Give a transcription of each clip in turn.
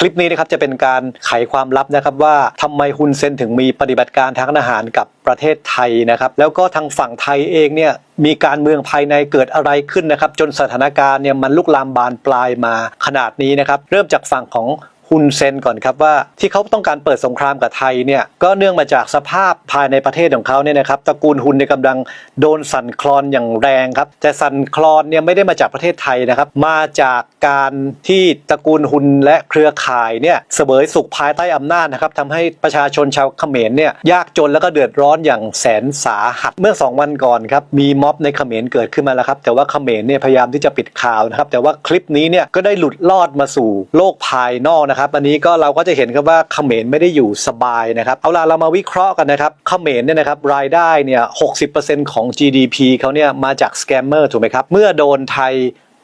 คลิปนี้นะครับจะเป็นการไขความลับนะครับว่าทำไมฮุนเซนถึงมีปฏิบัติการทางทหารกับประเทศไทยนะครับ แล้วก็ทางฝั่งไทยเองเนี่ยมีการเมืองภายในเกิดอะไรขึ้นนะครับ จนสถานการณ์เนี่ยมันลุกลามบานปลายมาขนาดนี้นะครับ เริ่มจากฝั่งของ ฮุนเซนก่อนครับว่าที่เขาต้องการเปิดสงครามกับไทยเนี่ยก็เนื่องมาจากสภาพภายในประเทศของเขาเนี่ยนะครับตระกูลฮุนในยกำลังโดนสั่นคลอนอย่างแรงครับแต่สั่นคลอนเนี่ยไม่ได้มาจากประเทศไทยนะครับมาจากการที่ตระกูลฮุนและเครือข่ายเนี่ยเสวยสุขภายใต้อำนาจนะครับทำให้ประชาชนชาวเขมรเนี่ยยากจนแล้วก็เดือดร้อนอย่างแสนสาหัสเมื่อ 2 วันก่อนครับมีม็อบในเขมรเกิดขึ้นมาแล้วครับแต่ว่าเขมรเนี่ยพยายามที่จะปิดข่าวนะครับแต่ว่าคลิปนี้เนี่ยก็ได้หลุดลอดมาสู่โลกภายนอกนะครับอันนี้ก็เราก็จะเห็นครับว่าเขมรไม่ได้อยู่สบายนะครับเอาล่ะเรามาวิเคราะห์กันนะครับเขมรเนี่ยนะครับรายได้เนี่ยหกของ GDP เขาเนี่ยมาจากสแกมเมอร์ถูกไหมครับเมื่อโดนไทย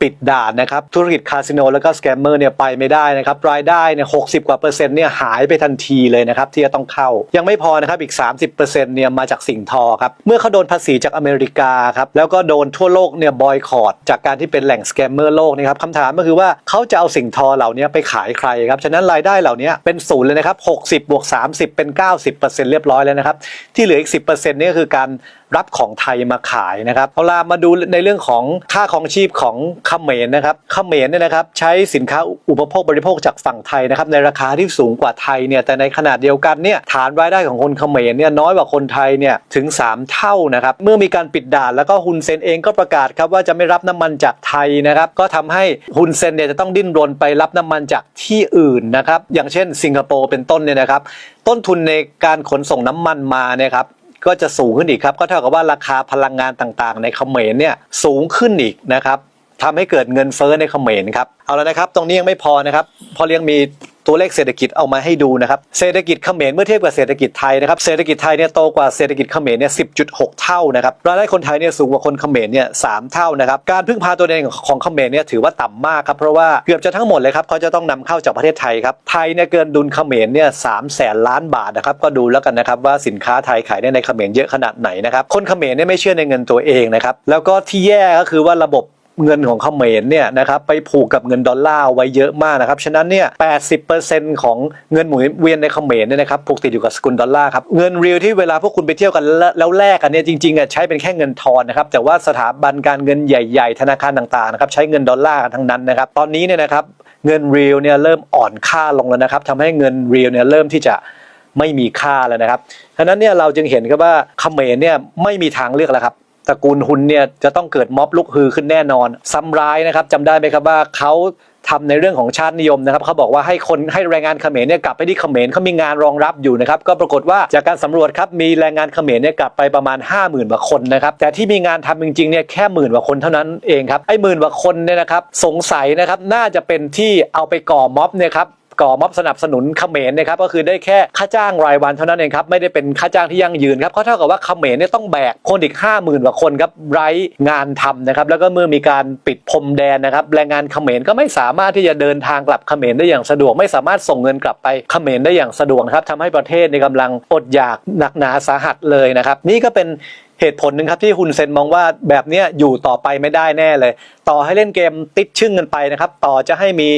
ปิดด่านนะครับ ธุรกิจคาสิโนแล้วก็สแกมเมอร์เนี่ยไปไม่ได้นะครับ รายได้เนี่ยหกกว่าเปอร์เซ็นต์เนี่ยหายไปทันทีเลยนะครับ ที่จะต้องเข้า ยังไม่พอนะครับอีก 30%เนี่ยมาจากสิ่งทอครับ เมื่อเขาโดนภาษีจากอเมริกาครับ แล้วก็โดนทั่วโลกเนี่ยบอยคอรดจากการที่เป็นแหล่งสแกมเมอร์โลกนี่ครับคำถามก็คือว่าเขาจะเอาสิ่งทอเหล่านี้ไปขายใครครับ ฉะนั้นรายได้เหล่านี้เป็นศูนย์เลยนะครับ60บวก30 เป็น 90%เรียบร้อยแล้วนะครับที่เหลืออีก 10%นี่ก็คือการ รับของไทยมาขายนะครับเอาล่ะมาดูในเรื่องของค่าของชีพของเขมรนะครับเขมรเนี่ยนะครับใช้สินค้าอุปโภคบริโภคจากฝั่งไทยนะครับในราคาที่สูงกว่าไทยเนี่ยแต่ในขนาดเดียวกันเนี่ยฐานรายได้ของคนเขมรเนี่ยน้อยกว่าคนไทยเนี่ยถึง 3 เท่านะครับเมื่อมีการปิดด่านแล้วก็ฮุนเซนเองก็ประกาศครับว่าจะไม่รับน้ำมันจากไทยนะครับก็ทำให้ฮุนเซนเนี่ยจะต้องดิ้นรนไปรับน้ำมันจากที่อื่นนะครับอย่างเช่น สิงคโปร์เป็นต้นเนี่ยนะครับต้นทุนในการขนส่งน้ำมันมาเนี่ยครับ ก็จะสูงขึ้นอีกครับก็เท่ากับว่าราคาพลังงานต่างๆ ในเขมรเนี่ยสูงขึ้นอีกนะครับทำให้เกิดเงินเฟ้อในเขมรครับเอาแล้วนะครับ ตรงนี้ยังไม่พอนะครับพอเลี้ยงมี ตัวเลขเศรษฐกิจเอามาให้ดูนะครับ เศรษฐกิจเขมรเมื่อเทียบกับเศรษฐกิจไทยนะครับ เศรษฐกิจไทยเนี่ยโตกว่าเศรษฐกิจเขมรเนี่ย 10.6 เท่านะครับ รายได้คนไทยเนี่ยสูงกว่าคนเขมรเนี่ยสามเท่านะครับ การพึ่งพาตัวเองของเขมรเนี่ยถือว่าต่ำมากครับ เพราะว่าเกือบจะทั้งหมดเลยครับเขาจะต้องนำเข้าจากประเทศไทยครับ ไทยเนี่ยเกินดุลเขมรเนี่ยสามแสนล้านบาทนะครับ ก็ดูแล้วกันนะครับว่าสินค้าไทยขายได้ในเขมรเยอะขนาดไหนนะครับ คนเขมรเนี่ยไม่เชื่อในเงินตัวเองนะครับ แล้วก็ที่แย่ก็คือว่าระบบ เงินของเขมรเนี่ยนะครับไปผูกกับเงินดอลลาร์ไว้เยอะมากนะครับฉะนั้นเนี่ย80%ของเงินหมุนเวียนในเขมรเนี่ยนะครับผูกติดอยู่กับสกุลดอลลาร์ครับเงินเรียลที่เวลาพวกคุณไปเที่ยวกันแล้วแลกกันเนี่ยจริงๆอะใช้เป็นแค่เงินทอนนะครับแต่ว่าสถาบันการเงินใหญ่ ๆ ธนาคารต่างๆนะครับใช้เงินดอลลาร์กันทั้งนั้นนะครับตอนนี้เนี่ยนะครับเงินเรียลเนี่ยเริ่มอ่อนค่าลงแล้วนะครับทำให้เงินเรียลเนี่ยเริ่มที่จะไม่มีค่าแล้วนะครับฉะนั้นเนี่ยเราจึงเห็นครับว่าเขมรเนี่ยไม่มีทางเลือกแล้วครับ ตระกูลฮุนเนี่ยจะต้องเกิดม็อบลุกฮือขึ้นแน่นอน ซ้ำร้ายนะครับจำได้ไหมครับว่าเขาทำในเรื่องของชาตินิยมนะครับเขาบอกว่าให้คนให้แรงงานเขมรเนี่ยกลับไปที่เขมรเขามีงานรองรับอยู่นะครับก็ปรากฏว่าจากการสำรวจครับมีแรงงานเขมรเนี่ยกลับไปประมาณ 5 0,000กว่าคนนะครับแต่ที่มีงานทำจริงๆเนี่ยแค่หมื่นกว่าคนเท่านั้นเองครับไอ้หมื่นกว่าคนเนี่ยนะครับสงสัยนะครับน่าจะเป็นที่เอาไปก่อม็อบเนี่ยครับ ก่อม็อบสนับสนุนเขมรนะครับก็คือได้แค่ค่าจ้างรายวันเท่านั้นเองครับไม่ได้เป็นค่าจ้างที่ยั่งยืนครับเพราะเท่ากับว่าเขมรเนี่ยต้องแบกคนอีก 5 0,000กว่าคนครับไร้งานทำนะครับแล้วก็เมื่อมีการปิดพรมแดนนะครับแรงงานเขมรก็ไม่สามารถที่จะเดินทางกลับเขมรได้อย่างสะดวก ไม่สามารถส่งเงินกลับไปเขมรได้อย่างสะดวกนะครับทำให้ประเทศในกำลังอดอยากหนักหนาสาหัสเลยนะครับนี่ก็เป็น เหตุผลหนึ่งครับที่ฮุนเซนมองว่าแบบนี้อยู่ต่อไปไม่ได้แน่เลย ต่อให้เล่นเกมติดชึ่งกันไปนะครับ ต่อจะให้มี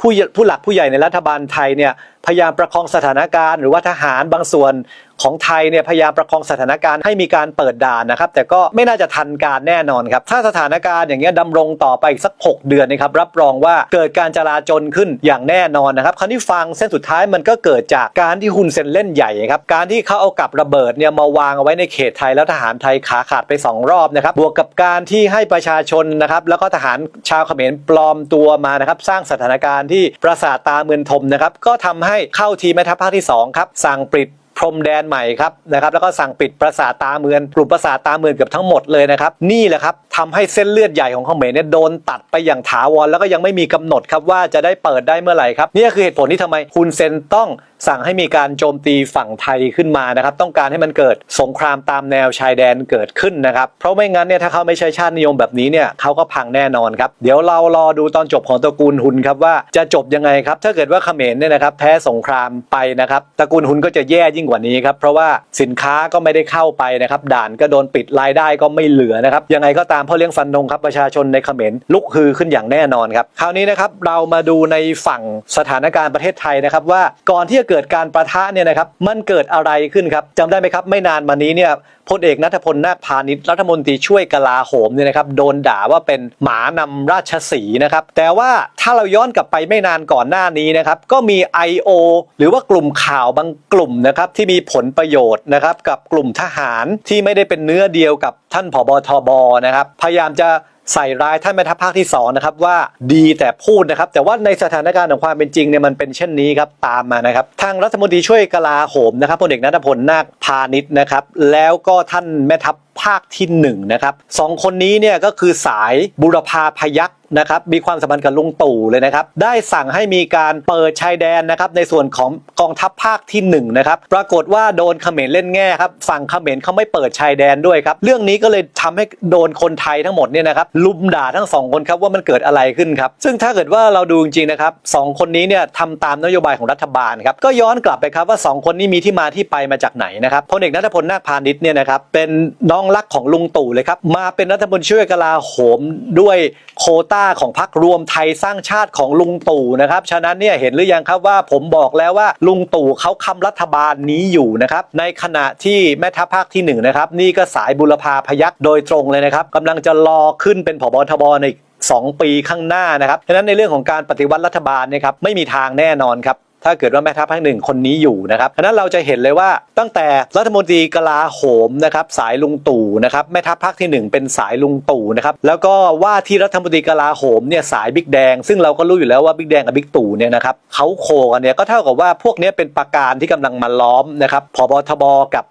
ผู้ผู้หลักผู้ใหญ่ในรัฐบาลไทยเนี่ย พยายามประคองสถานการณ์ หรือว่าทหารบางส่วนของไทยเนี่ยพยายามประคองสถานการณ์ให้มีการเปิดด่านนะครับ แต่ก็ไม่น่าจะทันการแน่นอนครับ ถ้าสถานการณ์อย่างเงี้ยดำรงต่อไปอีกสัก 6 เดือนนะครับรับรองว่าเกิดการจลาจลขึ้นอย่างแน่นอนนะครับคราวนี้ฟังเส้นสุดท้ายมันก็เกิดจากการที่ฮุนเซนเล่นใหญ่ครับการที่เขาเอากับระเบิดเนี่ยมาวางเอาไว้ในเขตไทยแล้วทหารไทยขาขาดไป 2 รอบนะครับบวกกับการที่ให้ประชาชนนะครับแล้วก็ทหารชาวเขมรปลอมตัวมานะครับสร้างสถานการณ์ที่ประสาทตาเมือนทมนะครับก็ทำให้เข้าทีมแม่ทัพภาคที่ 2 ครับ สั่งปิด พรมแดนใหม่ครับนะครับแล้วก็สั่งปิดปราสาทตาเมือนกลุ่มปราสาทตาเมือนเกือบทั้งหมดเลยนะครับนี่แหละครับทำให้เส้นเลือดใหญ่ของเขมรเนี่ยโดนตัดไปอย่างถาวรแล้วก็ยังไม่มีกำหนดครับว่าจะได้เปิดได้เมื่อไหร่ครับนี่คือเหตุผลที่ทำไมคุณเซนต้องสั่งให้มีการโจมตีฝั่งไทยขึ้นมานะครับต้องการให้มันเกิดสงครามตามแนวชายแดนเกิดขึ้นนะครับเพราะไม่งั้นเนี่ยถ้าเขาไม่ใช่ชาตินิยมแบบนี้เนี่ยเขาก็พังแน่นอนครับเดี๋ยวเรารอดูตอนจบของตระกูลฮุนครับว่าจะจบยังไงครับถ้าเกิดว่าเขมรเนี่ยนะครับแพ้สงครามไปนะครับตระกูลฮุนก็จะแย่ยิ่งกว่านี้ครับเพราะว่าสินค้าก็ไม่ได้เข้าไปนะครับด่านก็โดนปิดรายได้ก็ไม่เหลือนะครับยังไงก็ตามพ่อเลี้ยงฟันธงครับประชาชนในเขมรลุกฮือขึ้นอย่างแน่นอนครับคราวนี้นะครับเรามาดูในฝั่งสถานการณ์ประเทศไทยนะครับว่าก่อนที่จะเกิดการประทะเนี่ยนะครับมันเกิดอะไรขึ้นครับจำได้ไหมครับไม่นานมานี้เนี่ย พลเอกนัทพลนาคพาณิชย์รัฐมนตรีช่วยกลาโหมเนี่ยนะครับโดนด่าว่าเป็นหมานำราชสีนะครับแต่ว่าถ้าเราย้อนกลับไปไม่นานก่อนหน้านี้นะครับก็มี I.O. หรือว่ากลุ่มข่าวบางกลุ่มนะครับที่มีผลประโยชน์นะครับกับกลุ่มทหารที่ไม่ได้เป็นเนื้อเดียวกับท่านผบทบนะครับพยายามจะ ใส่ร้ายท่านแม่ทัพภาคที่สองนะครับว่าดีแต่พูดนะครับ แต่ว่าในสถานการณ์ของความเป็นจริงเนี่ยมันเป็นเช่นนี้ครับตามมานะครับ ทางรัฐมนตรีช่วยกลาโหมนะครับพลเอกนัทพลนาคพาณิชย์นะครับแล้วก็ท่านแม่ทัพ ภาคที่หนึ่งนะครับสองคนนี้เนี่ยก็คือสายบุรพาพยักษ์นะครับมีความสัมพันธ์กับลุงตู่เลยนะครับ ได้สั่งให้มีการเปิดชายแดนนะครับในส่วนของกองทัพภาคที่หนึ่งนะครับปรากฏว่าโดนเขมรเล่นแง่ครับฝั่งเขมรเขาไม่เปิดชายแดนด้วยครับเรื่องนี้ก็เลยทำให้โดนคนไทยทั้งหมดเนี่ยนะครับลุมด่าทั้งสองคนครับว่ามันเกิดอะไรขึ้นครับซึ่งถ้าเกิดว่าเราดูจริงๆนะครับสองคนนี้เนี่ยทำตามนโยบายของรัฐบาลครับก็ย้อนกลับไปครับว่าสองคนนี้มีที่มาที่ไปมาจากไหนนะครับพลเอกนัทพลนาคพาณิชย์เนี่ยนะครับเป็นน้องรักของลุงตู่เลยครับ มาเป็นรัฐมนตรีช่วยกลาโหมด้วยโคต้าของพรรครวมไทยสร้างชาติของลุงตู่นะครับ ฉะนั้นเนี่ยเห็นหรือยังครับว่าผมบอกแล้วว่าลุงตู่เขาคำรัฐบาลนี้อยู่นะครับ ในขณะที่แม่ทัพภาคที่หนึ่งนะครับ นี่ก็สายบุรพาพยักโดยตรงเลยนะครับกำลังจะรอขึ้นเป็นผบทบใน2ปีข้างหน้านะครับฉะนั้นในเรื่องของการปฏิวัติรัฐบาลเนยครับไม่มีทางแน่นอนครับ ถ้าเกิดว่าแม่ทัพภาคหนึ่งคนนี้อยู่นะครับฉะนั้นเราจะเห็นเลยว่าตั้งแต่รัฐมนตรีกลาโหมนะครับสายลุงตู่นะครับแม่ทัพภาคที่หนึ่งเป็นสายลุงตู่นะครับแล้วก็ว่าที่รัฐมนตรีกลาโหมเนี่ยสายบิ๊กแดง ซึ่งเราก็รู้อยู่แล้วว่าบิ๊กแดงกับบิ๊กตู่เนี่ยนะครับเขาโคกันเนี่ยก็เท่ากับว่าพวกนี้เป็นประการที่กำลังมาล้อมนะครับพบทบกับ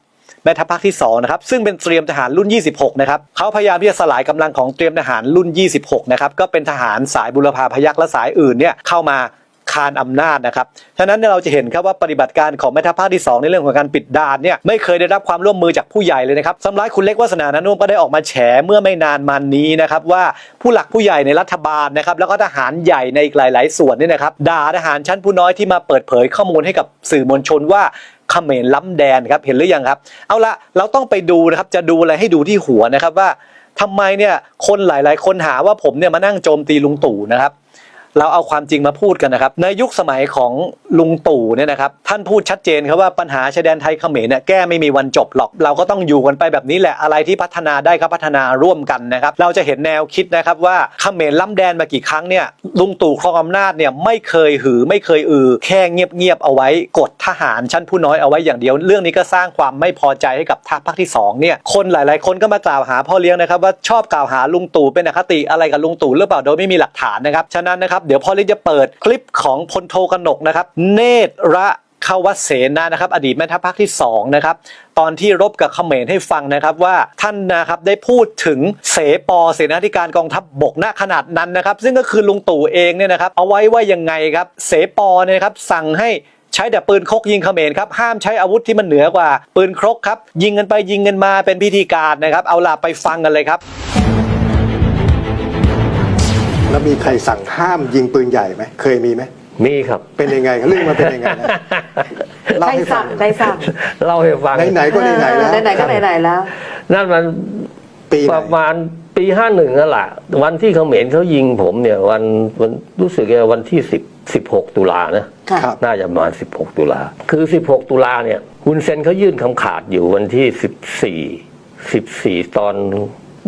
แม่ทัพภาคที่2นะครับซึ่งเป็นเตรียมทหารรุ่น 26 นะครับเขาพยายามที่จะสลายกำลังของเตรียมทหารรุ่น 26 นะครับก็เป็นทหารสายบุรพาพยักษ์และสายอื่นเนี่ยเข้ามา คานอำนาจนะครับฉะนั้นเราจะเห็นครับว่าปฏิบัติการของแม่ทัพภาคที่ 2 ในเรื่องของการปิดด่านเนี่ยไม่เคยได้รับความร่วมมือจากผู้ใหญ่เลยนะครับสำหรับคุณเล็กวาสนานานุ่มก็ได้ออกมาแฉเมื่อไม่นานมานี้นะครับว่าผู้หลักผู้ใหญ่ในรัฐบาลนะครับแล้วก็ทหารใหญ่ในอีกหลาย ๆ ส่วนนี่นะครับด่าทหารชั้นผู้น้อยที่มาเปิดเผยข้อมูลให้กับสื่อมวลชนว่าเขมรล้ำแดนครับเห็นหรือยังครับ เอาละเราต้องไปดูนะครับจะดูอะไรให้ดูที่หัวนะครับว่าทำไมเนี่ยคนหลาย ๆ คนหาว่าผมเนี่ยมานั่งโจมตีลุงตู่นะครับ เราเอาความจริงมาพูดกันนะครับ ในยุคสมัยของลุงตู่เนี่ยนะครับ ท่านพูดชัดเจนครับว่าปัญหาชายแดนไทยเขมรเนี่ยแก้ไม่มีวันจบหรอก เราก็ต้องอยู่กันไปแบบนี้แหละอะไรที่พัฒนาได้ก็พัฒนาร่วมกันนะครับ เราจะเห็นแนวคิดนะครับว่าเขมรล้ำแดนมากี่ครั้งเนี่ยลุงตู่ครองอำนาจเนี่ยไม่เคยหือไม่เคยอือ แค่เงียบๆเอาไว้กดทหารชั้นผู้น้อยเอาไว้อย่างเดียว เรื่องนี้ก็สร้างความไม่พอใจให้กับทัพภาคที่สองเนี่ยคนหลาย ๆ คนก็มากล่าวหาพ่อเลี้ยงนะครับว่าชอบกล่าวหาลุงตู่เป็นอคติอะไรกับลุงตู่หรือเปล่าโดยไม่มีหลักฐานนะครับฉะนั้นนะครับเดี๋ยวพ่อเลี้ยงจะเปิดคลิปของพลโทกนกนะครับ เนตระขวัตเสนานะครับ อดีตแม่ทัพภาคที่สองนะครับตอนที่รบกับเขมรให้ฟังนะครับว่าท่านนะครับได้พูดถึงเสปอเสนาธิการกองทัพบกณขนาดนั้นนะครับ ซึ่งก็คือลุงตู่เองเนี่ยนะครับ เอาไว้ว่ายังไงครับเสปอเนี่ยครับสั่งให้ใช้แต่ปืนคกยิงเขมรครับห้ามใช้อาวุธที่มันเหนือกว่า ปืนครกครับยิงกันไปยิงกันมาเป็นพิธีการนะครับ เอาล่ะไปฟังกันเลยครับ แล้วมีใครสั่งห้ามยิงปืนใหญ่ไหมเคยมีไหมมีครับ เป็นยังไงเรื่องมันเป็นยังไงนะเล่าใครให้ฟัสั่งงใครสั่งเล่าให้ฟัง ไหนๆก็ไหนๆแล้วไหนๆก็ไหนๆแล้ว นั่นมันปีไหน ประมาณปีห้าหนึ่งนั่นแหละวันที่เขมรเขายิงผมเนี่ยวันวันรู้สึกจะวันที่สิบสิบหกตุลานะ ค่ะ ครับ น่าจะประมาณ 16 ตุลา คือ 16 ตุลาเนี่ยคุณเซนเขายื่นคำขาดอยู่วันที่ 14 14 ตอน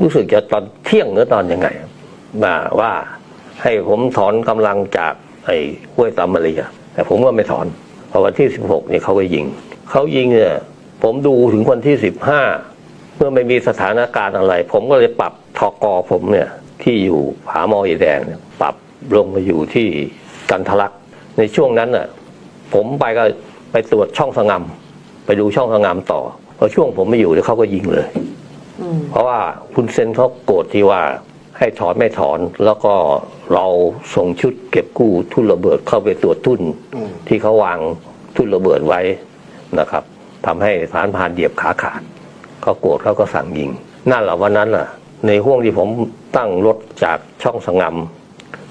รู้สึกจะตอนเที่ยงหรือตอนยังไงมาว่า ให้ผมถอนกำลังจากไอ้ห้วยตามมารีอะแต่ผมก็ไม่ถอนเพราะวันที่16เนี่ยเขาก็ยิงเขายิงเนี่ยผมดูถึงวันที่15เมื่อไม่มีสถานการณ์อะไร ผมก็เลยปรับทกผมเนี่ยที่อยู่ผาหมออีแดงเนี่ยปรับลงมาอยู่ที่กันทะลักในช่วงนั้นน่ะผมไปก็ไปตรวจช่องสงามไปดูช่องสงามต่อพอช่วงผมไม่อยู่เดี๋ยวเขาก็ยิงเลยอืมเพราะว่าคุณเซนเขาโกรธที่ว่า ให้ถอนไม่ถอน แล้วก็เราส่งชุดเก็บกู้ทุ่นระเบิดเข้าไปตรวจทุ่นอืมที่เขาวางทุ่นระเบิดไว้นะครับทำให้สารพานเหยียบขาขาดเขาโกรธเขาก็สั่งยิง นั่นแหละวันนั้นน่ะ ในห่วงที่ผมตั้งรถจากช่องสงาม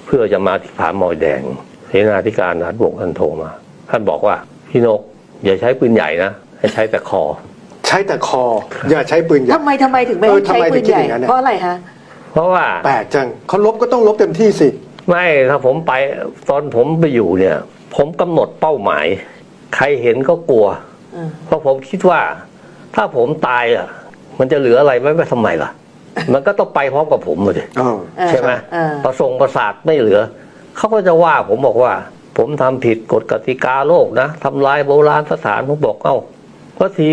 เพื่อจะมาที่ผาหมอยแดงเสนาธิการทหารบกท่านโทรมา ท่านบอกว่าพี่นกอย่าใช้ปืนใหญ่นะให้ใช้แต่คอ ใช้แต่คอ อย่าใช้ปืนใหญ่ทำไมทำไมถึงไม่เออให้ใช้ทำไมปืนถึงคิดใหญ่อย่างนั้นเนี่ยเพราะอะไรฮะ เพราะว่าแปลกจังเขาลบก็ต้องลบเต็มที่สิ ไม่ถ้าผมไปตอนผมไปอยู่เนี่ย ผมกำหนดเป้าหมาย ใครเห็นก็กลัว อืม เพราะผมคิดว่า ถ้าผมตายอะ มันจะเหลืออะไรไว้ไว้ทำไมล่ะ มันก็ต้องไปพร้อมกับผมเลยเออเออใช่ไหมเออ ประสงค์ประสาทไม่เหลือ เขาก็จะว่าผมบอกว่า ผมทำผิดกฎกติกาโลกนะทำลายโบราณสถานผมบอกเอ้าเพราะที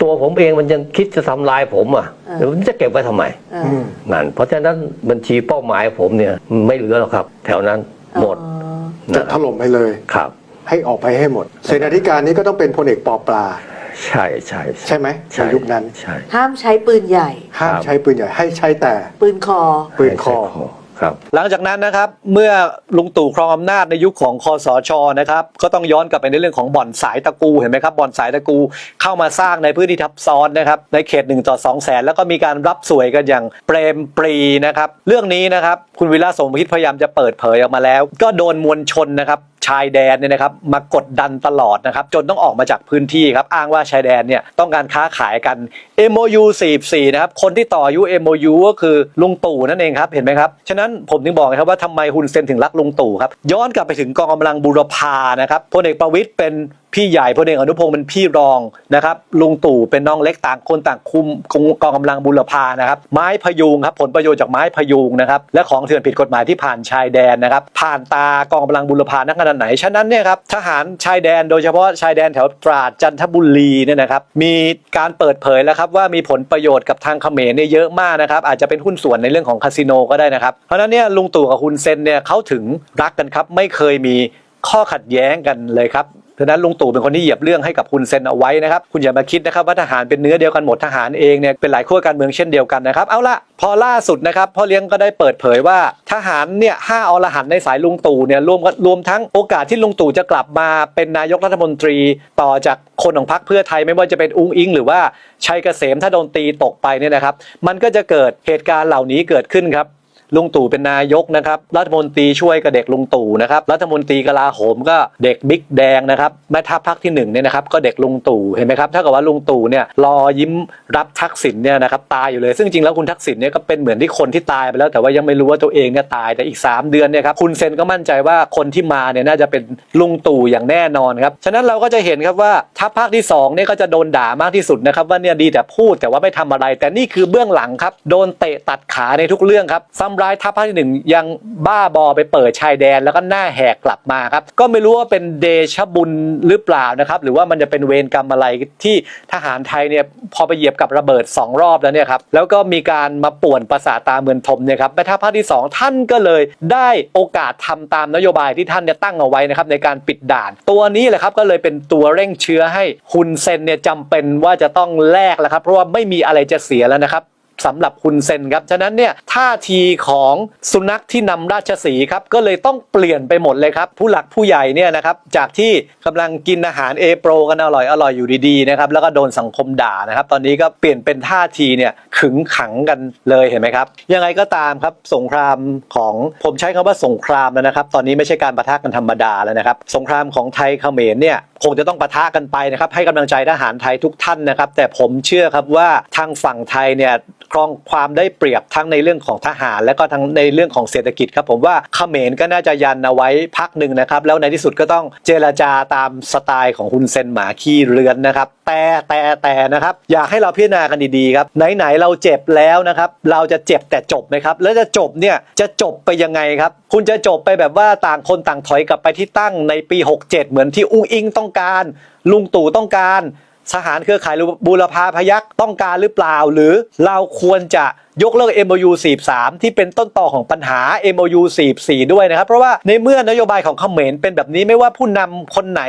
ตัวผมเองมันยังคิดจะทำลายผมอะเดี๋ยวมันจะเก็บไว้ทำไมเอออืมนั่นเพราะฉะนั้นบัญชีเป้าหมายผมเนี่ยไม่เหลือหรอกครับ แถวนั้นหมดอ๋อจะนะคถรับล่มไปเลยครับ ให้ออกไปให้หมดเสนาธิการนี้ก็ต้องเป็นพลเอกปอปลาใช่ใช่ใช่ไหมในยุคนั้นใช่ห้ามใช้ปืนใหญ่ ห้ามครับใช้ปืนใหญ่ให้ใช้แต่ ปืนคอปืนคอใช่ ครับ หลังจากนั้นนะครับเมื่อลุงตู่ครองอำนาจในยุคของคอสชนะครับก็ต้องย้อนกลับไปในเรื่องของบ่อนสายตะกูเห็นไหมครับบ่อนสายตะกูเข้ามาสร้างในพื้นที่ทับซ้อนนะครับในเขต1ต่อ2แสนแล้วก็มีการรับสวยกันอย่างเปรมปรีนะครับเรื่องนี้นะครับคุณวิลาสมคิดพยายามจะเปิดเผยออกมาแล้ว ก็โดนมวลชนนะครับชายแดนเนี่ยนะครับมากดดันตลอดนะครับจนต้องออกมาจากพื้นที่ครับอ้างว่าชายแดนเนี่ยต้องการค้าขายกัน MOU 44นะครับคนที่ต่ออายุ MOU ก็คือลุงตู่นั่นเองครับเห็นไหมครับฉะนั้นผมถึงบอกนะครับว่าทำไมฮุนเซนถึงรักลุงตู่ครับย้อนกลับไปถึงกองกำลังบูรพานะครับพลเอกประวิตยเป็นพี่ใหญ่พลเอกอนุพงศ์เป็นพี่รองนะครับลุงตู่เป็นน้องเล็กต่างคนต่างคุมกองกำลังบูรพานะครับไม้พยุงครับผลประโยชน์จากไม้พยุงนะครับและของเถื่อนผิดกฎหมายที่ผ่านชายแดนนะครับผ่านตากองกำลังบูรพานักขนาดไหนฉะนั้นเนี่ยครับทหารชายแดนโดยเฉพาะชายแดนแถวตราดจันทบุรีเนี่ยนะครับมีการเปิดเผยแล้วครับว่ามีผลประโยชน์กับทางเขมรเนี่ยเยอะมากนะครับอาจจะเป็นหุ้นส่วนในเรื่องของคาสิโนก็ได้นะครับเพราะฉะนั้นเนี่ยลุงตู่กับฮุนเซนเนี่ยเขาถึงรักกันครับไม่เคยมีข้อขัดแย้งกันเลยครับ ฉะนั้นลุงตู่เป็นคนที่เหยียบเรื่องให้กับคุณเซนเอาไว้นะครับ คุณอย่ามาคิดนะครับว่าทหารเป็นเนื้อเดียวกันหมดทหารเองเนี่ยเป็นหลายขั้วการเมืองเช่นเดียวกันนะครับ เอาละพอล่าสุดนะครับพ่อเลี้ยงก็ได้เปิดเผยว่าทหารเนี่ยห้าอรหันในสายลุงตู่เนี่ยรวมรวมทั้งโอกาสที่ลุงตู่จะกลับมาเป็นนายกรัฐมนตรี ต่อจากคนของพรรคเพื่อไทยไม่ว่าจะเป็นอุ้งอิง หรือว่าชัยเกษมถ้าโดนตีตกไปเนี่ยนะครับ มันก็จะเกิดเหตุการณ์เหล่านี้เกิดขึ้นครับ ลุงตู่เป็นนายกนะครับ รัฐมนตรีช่วยกับเด็กลุงตู่นะครับ รัฐมนตรีกลาโหมก็เด็กบิ๊กแดงนะครับแม่ทัพภาคที่หนึ่งเนี่ยนะครับก็เด็กลุงตู่เห็นไหมครับถ้ากับว่าลุงตู่เนี่ยรอยิ้มรับทักษิณเนี่ยนะครับตายอยู่เลยซึ่งจริงแล้วคุณทักษิณเนี่ยก็เป็นเหมือนที่คนที่ตายไปแล้วแต่ว่ายังไม่รู้ว่าตัวเองเนี่ยตายแต่อีก 3 เดือนเนี่ยครับคุณเซนก็มั่นใจว่าคนที่มาเนี่ยน่าจะเป็นลุงตู่อย่างแน่นอนครับฉะนั้นเราก็จะเห็นครับว่าทัพภาคที่สองเนี่ยก็จะโดนด่ามากที่สุดนะครับว่าเนี่ยดีแต่พูดแต่ว่าไม่ทำอะไร แต่นี่คือเบื้องหลังครับโดนเตะตัดขาในทุกเรื่องครับซ้ำร้ายทัพภาคที่หนึ่งยังบ้าบอไปเปิดชายแดนแล้วก็หน้าแหกกลับมาครับ ก็ไม่รู้ว่าเป็นเดชบุญหรือเปล่านะครับ หรือว่ามันจะเป็นเวรกรรมอะไรที่ทหารไทยเนี่ยพอไปเหยียบกับระเบิด 2 รอบแล้วเนี่ยครับแล้วก็มีการมาป่วนประสาตาเมือนทมเนี่ยครับแม่ทัพภาคที่ 2 ท่านก็เลยได้โอกาสทำตามนโยบายที่ท่านเนี่ยตั้งเอาไว้นะครับในการปิดด่าน ตัวนี้แหละครับก็เลยเป็นตัวเร่งเชื้อให้ฮุนเซนเนี่ยจำเป็นว่าจะต้องแลกแล้วครับเพราะว่าไม่มีอะไรจะเสียแล้วนะครับ สำหรับคุณเซนครับ ฉะนั้นเนี่ยท่าทีของสุนัขที่นำราชสีครับก็เลยต้องเปลี่ยนไปหมดเลยครับ ผู้หลักผู้ใหญ่เนี่ยนะครับจากที่กำลังกินอาหารเอโปรกันอร่อยอร่อยอยู่ดีๆนะครับแล้วก็โดนสังคมด่านะครับ ตอนนี้ก็เปลี่ยนเป็นท่าทีเนี่ยขึงขังกันเลยเห็นไหมครับ ยังไงก็ตามครับสงครามของผมใช้คำว่าสงครามแล้วนะครับ ตอนนี้ไม่ใช่การประทะกันธรรมดาแล้วนะครับ สงครามของไทยเขมรเนี่ยคงจะต้องปะทะกันไปนะครับให้กำลังใจทหารไทยทุกท่านนะครับ แต่ผมเชื่อครับว่าทางฝั่งไทยเนี่ยครองความได้เปรียบทั้งในเรื่องของทหาร และก็ทั้งในเรื่องของเศรษฐกิจครับผมว่าเขมรก็น่าจะยันเอาไว้พักหนึ่งนะครับ แล้วในที่สุดก็ต้องเจรจาตามสไตล์ของฮุนเซนหมาขี้เรือนนะครับแต่แต่แต่นะครับอยากให้เราพิจารณากันดีๆครับไหนๆเราเจ็บแล้วนะครับเราจะเจ็บแต่จบไหมครับแล้วจะจบเนี่ยจะจบไปยังไงครับคุณจะจบไปแบบว่าต่างคนต่างถอยกลับไปที่ตั้งในปี 67 เหมือนที่อุ้งอิงต้องการ ลุงตู่ต้องการ สหารเครือข่ายบูรพาพยักต้องการหรือเปล่า หรือเราควรจะยกเลิก MOU 43 ที่เป็นต้นต่อของปัญหา MOU 44 ด้วยนะครับ เพราะว่าในเมื่อนโยบายของเขมรเป็นแบบนี้ไม่ว่าผู้นำคนไหน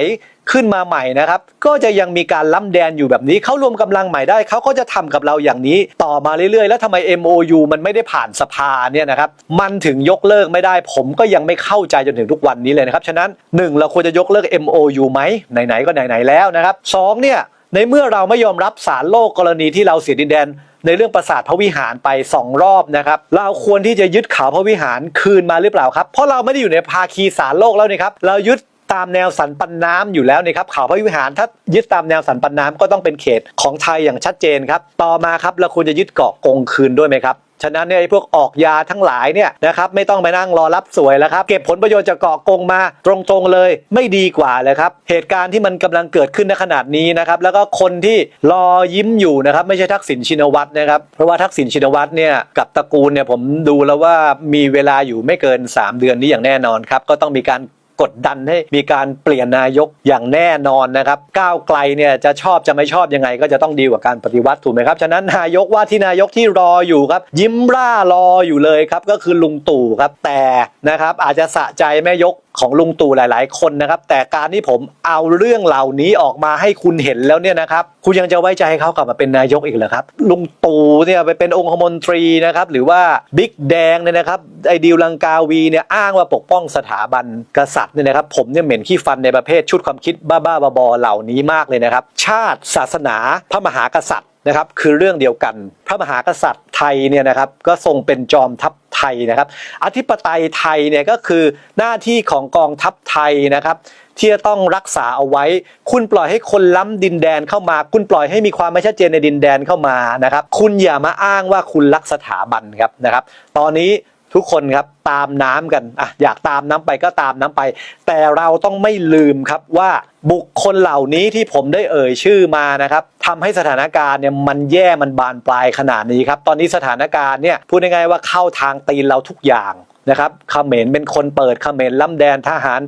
ขึ้นมาใหม่นะครับ ก็จะยังมีการล้ำแดนอยู่แบบนี้เขารวมกำลังใหม่ได้เขาก็จะทำกับเราอย่างนี้ ต่อมาเรื่อยๆ แล้วทำไม MOU มันไม่ได้ผ่านสภาเนี่ยนะครับมันถึงยกเลิกไม่ได้ ผมก็ยังไม่เข้าใจจนถึงทุกวันนี้เลยนะครับฉะนั้นหนึ่งเราควรจะยกเลิก MOU ไหมไหนๆก็ไหนๆแล้วนะครับสองเนี่ย ในเมื่อเราไม่ยอมรับสารโลกกรณีที่เราเสียดินแดน ในเรื่องปราสาทพระวิหารไป 2 รอบนะครับ เราควรที่จะยึดเขาพระวิหารคืนมาหรือเปล่าครับ เพราะเราไม่ได้อยู่ในภาคีสารโลกแล้วนี่ครับ เรายึดตามแนวสันปันน้ำอยู่แล้วนี่ครับเขาพระวิหารถ้ายึดตามแนวสันปันน้ำก็ต้องเป็นเขตของไทยอย่างชัดเจนครับ ต่อมาครับเราควรจะยึดเกาะกงคืนด้วยไหมครับ ฉะนั้นเนี่ยไอ้พวกออกยาทั้งหลายเนี่ยนะครับไม่ต้องไปนั่งรอรับสวยแล้วครับ เก็บผลประโยชน์จากเกาะกงมาตรงๆเลยไม่ดีกว่าเลยครับ เหตุการณ์ที่มันกำลังเกิดขึ้นในขนาดนี้นะครับแล้วก็คนที่รอยิ้มอยู่นะครับไม่ใช่ทักษิณชินวัตรนะครับเพราะว่าทักษิณชินวัตรเนี่ยกับตระกูลเนี่ยผมดูแล้วว่ามีเวลาอยู่ไม่เกิน 3 เดือนนี้อย่างแน่นอนครับก็ต้องมีการ กดดันให้มีการเปลี่ยนนายกอย่างแน่นอนนะครับก้าวไกลเนี่ยจะชอบจะไม่ชอบยังไง ก็จะต้องดีกว่าการปฏิวัติถูกไหมครับฉะนั้นนายกว่าที่นายกที่รออยู่ครับ ยิ้มร่ารออยู่เลยครับก็คือลุงตู่ครับแต่นะครับอาจจะสะใจแม่ยก ของลุงตู่หลาย ๆ คนนะครับ แต่การที่ผมเอาเรื่องเหล่านี้ออกมาให้คุณเห็นแล้วเนี่ยนะครับ คุณยังจะไว้ใจให้เขากลับมาเป็นนายกอีกเหรอครับ ลุงตู่เนี่ยไปเป็นองคมนตรีนะครับ หรือว่าบิ๊กแดงเนี่ยนะครับไอ้ดิวลังกาวีเนี่ยอ้างว่าปกป้องสถาบันกษัตริย์เนี่ยนะครับ ผมเนี่ยเหม็นขี้ฟันในประเภทชุดความคิดบ้าๆบอๆเหล่านี้มากเลยนะครับ ชาติศาสนาพระมหากษัตริย์ นะครับคือเรื่องเดียวกัน พระมหากษัตริย์ไทยเนี่ยนะครับก็ทรงเป็นจอมทัพไทยนะครับ อธิปไตยไทยเนี่ยก็คือหน้าที่ของกองทัพไทยนะครับ ที่จะต้องรักษาเอาไว้ คุณปล่อยให้คนล้ำดินแดนเข้ามา คุณปล่อยให้มีความไม่ชัดเจนในดินแดนเข้ามานะครับ คุณอย่ามาอ้างว่าคุณรักสถาบันครับนะครับ ตอนนี้ ทุกคนครับตามน้ำกันอะอยากตามน้ำไปก็ตามน้ำไป แต่เราต้องไม่ลืมครับว่าบุคคลเหล่านี้ที่ผมได้เอ่ยชื่อมานะครับทำให้สถานการณ์เนี่ยมันแย่มันบานปลายขนาดนี้ครับตอนนี้สถานการณ์เนี่ยพูดง่ายๆว่าเข้าทางตีนเราทุกอย่างนะครับเขมรเป็นคนเปิดเขมรล่ำแดนทหาร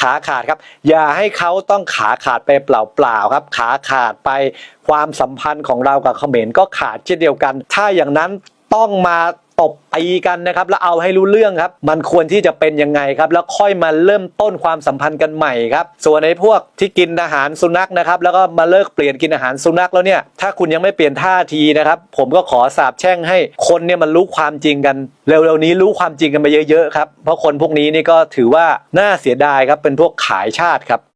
ขาขาดครับ อย่าให้เขาต้องขาขาดไปเปล่าๆครับ ขาขาดไปความสัมพันธ์ของเรากับเขมรก็ขาดเช่นเดียวกัน ถ้าอย่างนั้นต้องมา ตบตีกันนะครับแล้วเอาให้รู้เรื่องครับ มันควรที่จะเป็นยังไงครับแล้วค่อยมาเริ่มต้นความสัมพันธ์กันใหม่ครับส่วนในพวกที่กินอาหารสุนัขนะครับแล้วก็มาเลิกเปลี่ยนกินอาหารสุนัขแล้วเนี่ยถ้าคุณยังไม่เปลี่ยนท่าทีนะครับผมก็ขอสาบแช่งให้คนเนี่ยมันรู้ความจริงกัน เร็วๆนี้รู้ความจริงกันไปเยอะๆครับเพราะคนพวกนี้นี่ก็ถือว่าน่าเสียดายครับเป็นพวกขายชาติครับ